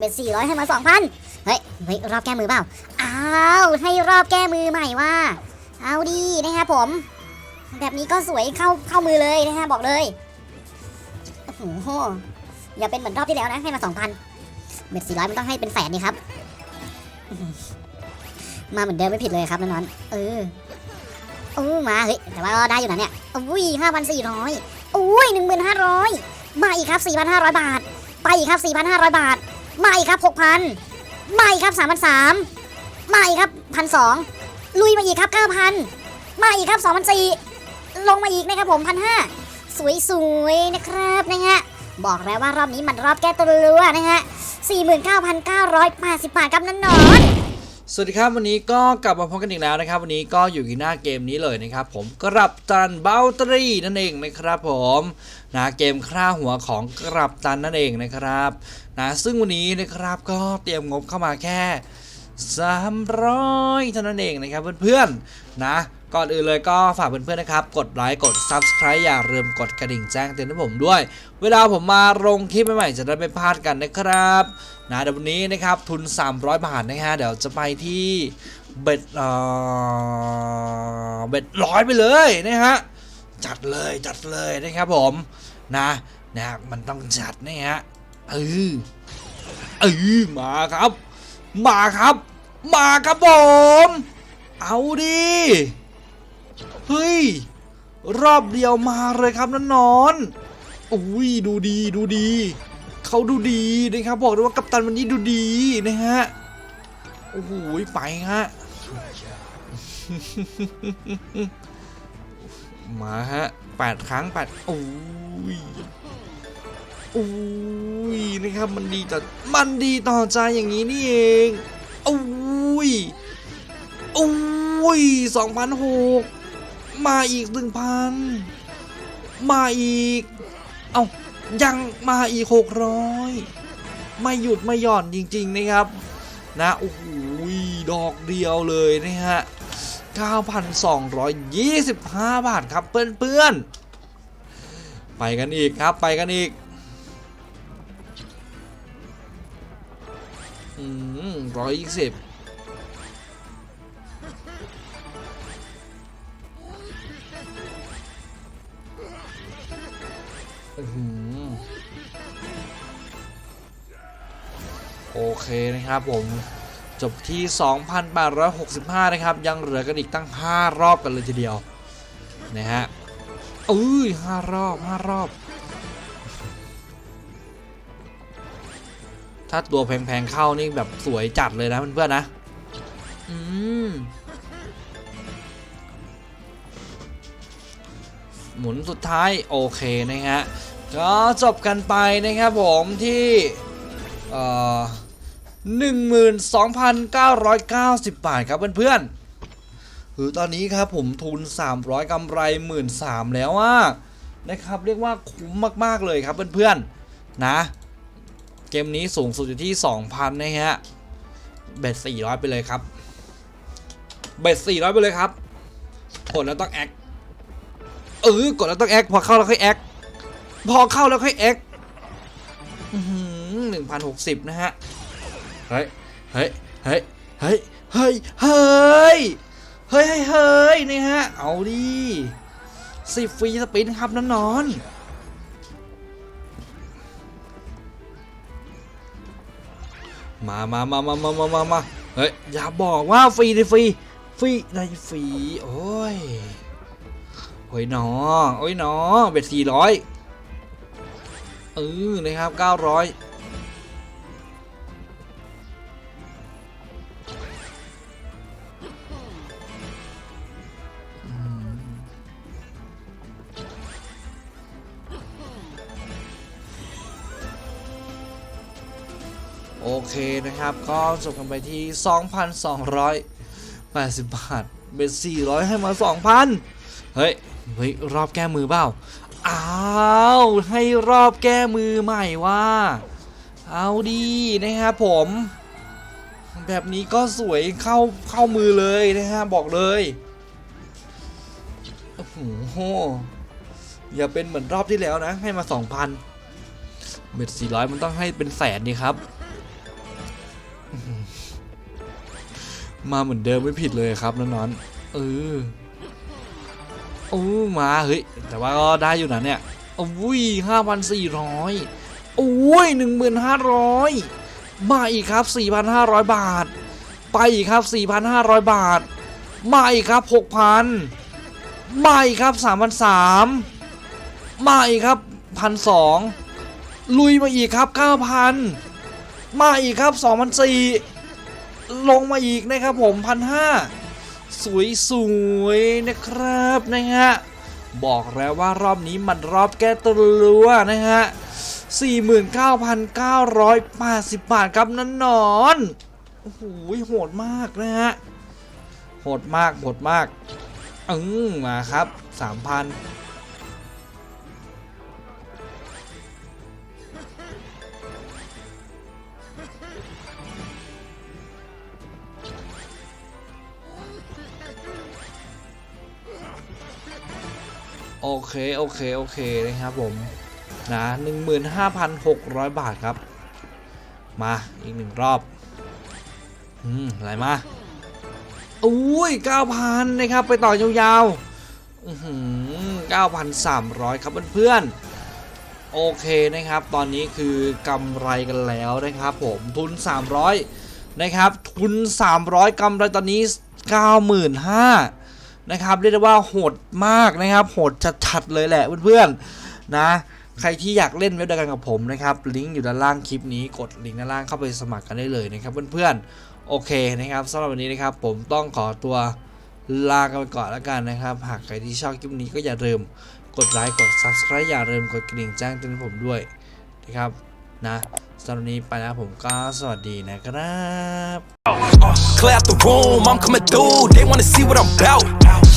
เป็นสี่ร้อยให้มาสองพันเฮ้ย เฮ้ย รอบแก้มือเปล่า อ้าว ให้รอบแก้มือใหม่ว่า เอาดีนะครับผม แบบนี้ก็สวยเข้าเข้ามือเลยนะฮะบอกเลย โอ้โห อย่าเป็นเหมือนรอบที่แล้วนะ ให้มาสองพันเบ็ดสี่ร้อยมันต้องให้เป็นแสนนี่ครับ มาเหมือนเดิมไม่ผิดเลยครับน้องๆเออโอ้มา เฮ้ย แต่ว่าก็ได้อยู่นะเนี่ยอุ้ยห้าพันสี่ร้อยอุ้ยหนึ่งหมื่นห้าร้อยมาอีกครับสี่พันห้าร้อยบาท ไปอีกครับสี่พันห้าร้อยบาท มาอีกครับหกพันมาอีกครับสามพันสามมาอีกครับพันสองลุยมาอีกครับเก้าพันมาอีกครับสองพันสี่ลงมาอีกนะครับผมพันห้าสวยๆนะครับนะฮะบอกแล้วว่ารอบนี้มันรอบแก้ตัวรัวนะฮะสี่หมื่นเก้าพันเก้าร้อยแปดสิบบาทครับนั่นนอน สวัสดีครับวันนี้ก็กลับมาพบกันอีกแล้วนะครับ วันนี้ก็อยู่ที่หน้าเกมนี้เลยนะครับ ผมกรับตันเบลตรีนั่นเองนะครับผมนะเกมฆ่าหัวของกรับตันนั่นเองนะครับนะซึ่งวันนี้นะครับก็เตรียมงบเข้ามาแค่ 300เท่านั้นเองนะครับเพื่อนๆนะ ก่อนอื่นเลยก็ฝากเพื่อนๆนะครับ กดไลค์กด Subscribe อย่าลืมกดกระดิ่งแจ้งเตือนให้ผมด้วย เวลาผมมาลงคลิปใหม่ๆจะได้ไม่พลาดกันนะครับนะเดี๋ยววันนี้นะครับทุน 300 บาทนะฮะเดี๋ยวจะไปที่เบ็ดเอ่อเบ็ดร้อยไปเลยนะฮะจัดเลยจัดเลยนะครับผมนะนะมันต้องจัดนะฮะเออเออมาครับ มาครับ มาครับผม เอาดิ เฮ้ย รอบเดียวมาเลยครับน้นนอนอุ้ยดูดีดูดีเขาดูดีนะครับบอกเลยว่ากัปตันวันนี้ดูดีนะฮะโอ้โหไปฮะมาฮะแปดครั้งแปดโอ้ยโอ้ยนะครับมันดีต่อมันดีต่อใจอย่างนี้นี่เองโอ้ยโอ้ยสองพันหก มาอีกหนึ่งพันมาอีก เอ้ายังมาอีกหกร้อยไม่หยุดไม่หย่อนจริง ๆ นะครับ นะโอ้โหดอกเดียวเลยนะฮะ 9,225 บาทครับเพื่อนๆ ไปกันอีกครับไปกันอีกอืมร้อยยี่สิบ โอเคนะครับผมจบที่ 2,865 นะครับ ยังเหลือกันอีกตั้ง 5 รอบกันเลยทีเดียว นะฮะอุ้ย5รอบ5รอบ ถ้าตัวแพงๆเข้านี่แบบสวยจัดเลยนะเพื่อนๆนะ อืม หมุนสุดท้ายโอเคนะฮะ ก็จบกันไปนะครับผมที่ เอ่อ 12,990 บาทครับเพื่อนๆคือตอนนี้ครับผมทุน 300กำไร13,000แล้วอะนะครับ เรียกว่าคุ้มมากๆเลยครับเพื่อนๆนะ เกมนี้สูงสุดอยู่ที่ 2,000 นะฮะ เบ็ด400 ไปเลยครับ เบ็ด400 ไปเลยครับกดแล้วต้องแอคเออกดแล้วต้องแอคพอเข้าแล้วค่อยแอคพอเข้าแล้วค่อยแอคหนึ่งพันหกสิบนะฮะ เฮ้ยเฮ้ย เฮ้ย เฮ้ย เฮ้ย เฮ้ย เฮ้ย เฮ้ย เฮ้ย นี่ฮะ เอาดิสิฟรีสปินครับน้องนอนมามามามามามามามาเฮ้ย อย่าบอกว่าฟรีได้ฟรี ฟรีได้ฟรี โอ้ย โอ้ยหนอ โอ้ยหนอ เบ็ดสี่ร้อยเออนะครับเก้าร้อย เคนะครับ ก็จบกันไปที่ 2,280 บาท เบ็ด400ให้มา 2,000 เฮ้ย เฮ้ย รอบแก้มือเปล่า อ้าว ให้รอบแก้มือใหม่ว่า เอาดีนะครับผม แบบนี้ก็สวยเข้าเข้ามือเลยนะฮะ บอกเลย โอ้โห อย่าเป็นเหมือนรอบที่แล้วนะ ให้มา 2,000เบ็ด400 มันต้องให้เป็นแสนดีครับ มาเหมือนเดิมไม่ผิดเลยครับน้อนๆเออโอ้มาเฮ้ยแต่ว่าก็ได้อยู่นะเนี่ยโอ้ยห้าพันสี่ร้อยโอ้ยหนึ่งหมื่นห้าร้อยมาอีกครับสี่พันห้าร้อยบาท ไปอีกครับสี่พันห้าร้อยบาท มาอีกครับหกพันมาอีกครับสามพันสามมาอีกครับพันสองลุยมาอีกครับเก้าพัน มาอีกครับสองพันสี่ลงมาอีกนะครับผมพันห้าสวยสวยๆนะครับนะฮะบอกแล้วว่ารอบนี้มันรอบแก้ตัวนะฮะ49,980 บาทครับนั่นนอนโอ้โหโหดมากนะฮะโหดมากโหดมากอืมมาครับ 3,000 โอเค โอเค โอเคนะครับผมนะ15,600 บาทครับ มาอีกหนึ่งรอบ อืมอะไรมาอุ้ย9,000นะครับ ไปต่อยาวๆอือหือ9,300ครับเพื่อนๆ โอเคนะครับ ตอนนี้คือกำไรกันแล้วนะครับผมทุน 300 นะครับ ทุน 300กำไรตอนนี้ 95,000 นะครับเรียกได้ว่าโหดมากนะครับ โหดจัดๆเลยแหละเพื่อนๆนะใครที่อยากเล่นเว็บเดียวกันกับผมนะครับลิงก์อยู่ด้านล่างคลิปนี้กดลิงก์ด้านล่างเข้าไปสมัครกันได้เลยนะครับเพื่อนๆโอเคนะครับสำหรับวันนี้นะครับผมต้องขอตัวลากันไปก่อนแล้วกันนะครับ หากใครที่ชอบคลิปนี้ก็อย่าลืมกดไลค์กด Subscribe อย่าลืมกดกระดิ่งแจ้งเตือนผมด้วยนะครับนะสำหรับวันนี้ไปแล้วผมก็สวัสดีนะครับ Clear out the room, I'm coming through. They wanna see what I'm about.